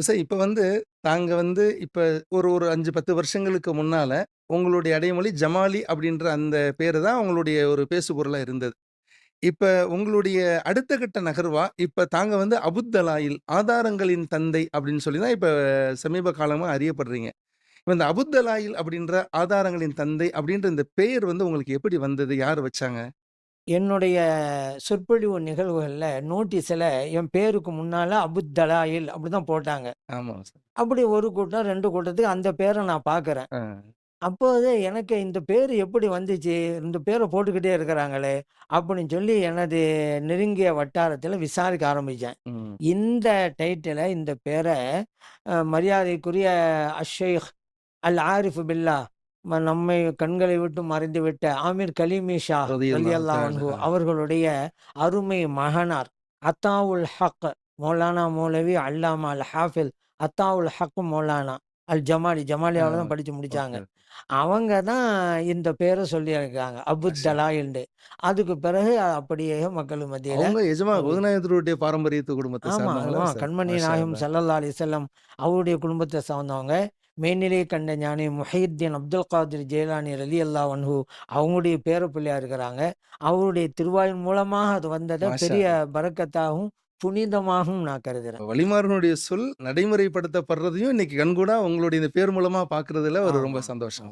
Sir இப்ப வந்து நாங்க வந்து இப்ப ஒரு ஒரு 5, 10 வருஷங்களுக்கு முன்னால, உங்களுடைய அடைமொழி ஜமாலி அப்படின்ற அந்த பேரு தான் உங்களுடைய ஒரு பேசுபொருளா இருந்தது. இப்ப உங்களுடைய அடுத்த கட்ட நகர்வா, இப்ப தாங்க வந்து அபுத்தலாயில் ஆதாரங்களின் தந்தை அப்படின்னு சொல்லி தான் இப்ப சமீப காலமா அறியப்படுறீங்க. இப்ப இந்த அபுத்தலாயில் அப்படின்ற ஆதாரங்களின் தந்தை அப்படின்ற இந்த பெயர் வந்து உங்களுக்கு எப்படி வந்தது? யார் வச்சாங்க? என்னுடைய சொற்பொழிவு நிகழ்வுகள்ல நோட்டீஸ்ல என் பேருக்கு முன்னால அபுத் தலாயில் அப்படிதான் போட்டாங்க. ஆமாங்க சார். அப்படி ஒரு கூட்டம், 2 கூட்டத்துக்கு அந்த பேர நான் பார்க்குறேன். அப்போது எனக்கு இந்த பேரு எப்படி வந்துச்சு? இந்த பேர போட்டுக்கிட்டே இருக்கிறாங்களே! அப்படின்னு சொல்லி எனது நெருங்கிய வட்டாரத்தில விசாரிக்க ஆரம்பிச்சேன். ம். இந்த டைட்டில, இந்த பேர மரியாதைக்குரிய அஷ்-ஷைக் அல் ஆரிஃப் பில்லாஹ் ம நம்மை கண்களை விட்டு மறைந்துவிட்ட ஆமீர் கலீமி ஷா. அவர்களுடைய அருமை மகனார் அத்தாவுல் ஹக் மௌலானா மௌலவி அல்லாமா அல் ஹாஃபில் அத்தாவுல் ஹக் மௌலானா அல் ஜமாலி. ஜமாலியாவுல தான். முடிச்சாங்க. ஓகே. அவங்க தான் இந்த பேர சொல்லியிருக்காங்க. அபுத் தலாயில்னு. அதுக்கு பிறகு அப்படியே மக்கள் மத்தியில எஜமா குருநாயகத்தினுடைய பாரம்பரியத்து குடும்பத்த ஆமா, சார்ந்தவங்களா ஆமா. சார்? கண்மணி நாயகம் அல்லாஹ். ஸல்லல்லாஹு அலைஹி வஸல்லம் அவருடைய குடும்பத்த சார்ந்தவங்க. மெய்நிலை கண்ட ஞானி முஹையுத்தீன் அப்துல் காதிர் ஜெயிலானி ரலியல்லாஹு அன்ஹு அவங்களுடைய பேர பிள்ளையா இருக்கிறாங்க. அவருடைய திருவாயின் மூலமாக அது வந்தத பெரிய அல்லாஹ். புனிதமாகவும் நான் கருதுறேன். வழிமாறனுடைய சொல் நடைமுறைப்படுத்தப்படுறதையும் இன்னைக்கு கண்கூடா உங்களுடைய இந்த பேர் மூலமா பார்க்கிறதுல ஒரு ரொம்ப சந்தோஷம்.